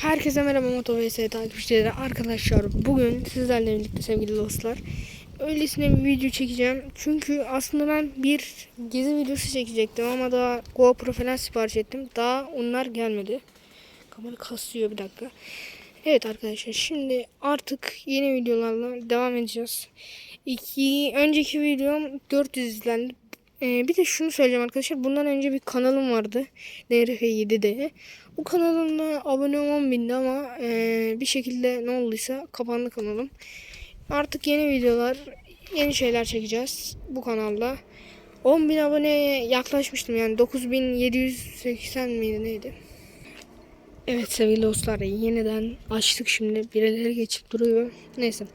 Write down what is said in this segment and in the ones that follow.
Herkese merhaba Moto vs takipçileri. Arkadaşlar bugün sizlerle birlikte sevgili dostlar öylesine bir video çekeceğim. Çünkü aslında ben bir gezi videosu çekecektim ama daha GoPro falan sipariş ettim. Daha onlar gelmedi. Kamera kasıyor bir dakika. Evet arkadaşlar şimdi artık yeni videolarla devam edeceğiz. İki, önceki videom 400 izlendi ee, bir de şunu söyleyeceğim arkadaşlar. Bundan önce bir kanalım vardı. NRF7'de. Bu kanalımda abone 10 bindi ama e, bir şekilde ne olduysa kapandı kanalım. Artık yeni videolar, yeni şeyler çekeceğiz bu kanalda. 10 bin aboneye yaklaşmıştım yani 9780 miydi neydi? Evet sevgili dostlar yeniden açtık şimdi birileri geçip duruyor. Neyse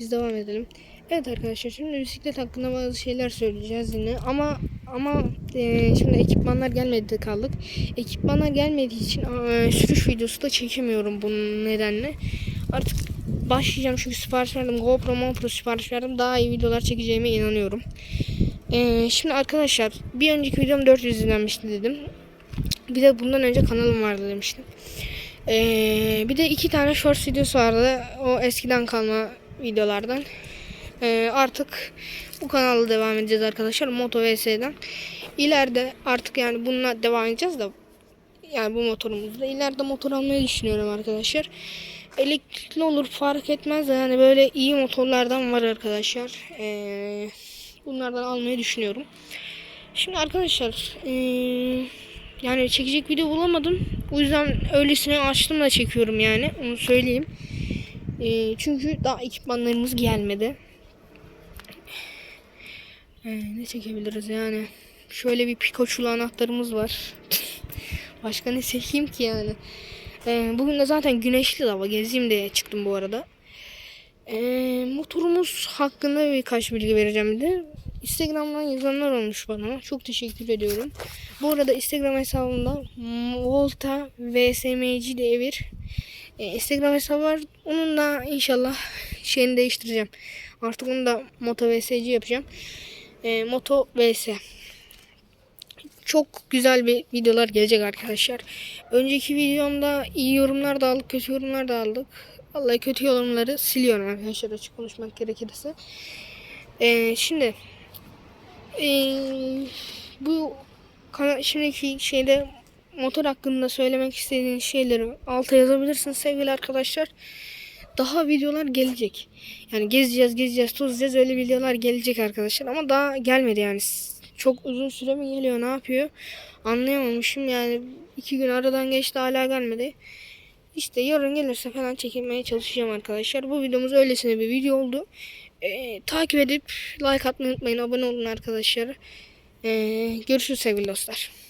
biz devam edelim. Evet arkadaşlar şimdi bisiklet hakkında bazı şeyler söyleyeceğiz yine ama ama e, şimdi ekipmanlar gelmedi kaldık. Ekipmanlar gelmediği için e, sürüş videosu da çekemiyorum bunun nedenle. Artık başlayacağım çünkü sipariş verdim. GoPro, GoPro sipariş verdim. Daha iyi videolar çekeceğime inanıyorum. E, şimdi arkadaşlar bir önceki videom 400 izlenmişti dedim. Bir de bundan önce kanalım vardı demiştim. E, bir de iki tane short videosu vardı. O eskiden kalma videolardan. Ee, artık bu kanalda devam edeceğiz arkadaşlar. Moto VS'den. İleride artık yani bununla devam edeceğiz de yani bu motorumuzda. İleride motor almayı düşünüyorum arkadaşlar. Elektrikli olur fark etmez. Yani böyle iyi motorlardan var arkadaşlar. Ee, bunlardan almayı düşünüyorum. Şimdi arkadaşlar ee, yani çekecek video bulamadım. O yüzden öylesine açtım da çekiyorum yani. Onu söyleyeyim. E, çünkü daha ekipmanlarımız gelmedi. Ee, ne çekebiliriz yani? Şöyle bir Pikachu'lu anahtarımız var. Başka ne çekeyim ki yani? Ee, bugün de zaten güneşli hava. Gezeyim diye çıktım bu arada. Ee, motorumuz hakkında birkaç bilgi vereceğim de. Instagram'dan yazanlar olmuş bana. Çok teşekkür ediyorum. Bu arada Instagram hesabımda Volta VSMC diye bir e, Instagram hesabı var. Onun da inşallah şeyini değiştireceğim. Artık onu da Moto VSC yapacağım e, Moto VS. Çok güzel bir videolar gelecek arkadaşlar. Önceki videomda iyi yorumlar da aldık, kötü yorumlar da aldık. Vallahi kötü yorumları siliyorum arkadaşlar açık konuşmak gerekirse. E, şimdi e, bu şimdiki şeyde motor hakkında söylemek istediğiniz şeyleri alta yazabilirsiniz sevgili arkadaşlar daha videolar gelecek. Yani gezeceğiz, gezeceğiz, tozacağız öyle videolar gelecek arkadaşlar. Ama daha gelmedi yani. Çok uzun süre mi geliyor, ne yapıyor? Anlayamamışım yani. iki gün aradan geçti hala gelmedi. İşte yarın gelirse falan çekilmeye çalışacağım arkadaşlar. Bu videomuz öylesine bir video oldu. Ee, takip edip like atmayı unutmayın. Abone olun arkadaşlar. Ee, görüşürüz sevgili dostlar.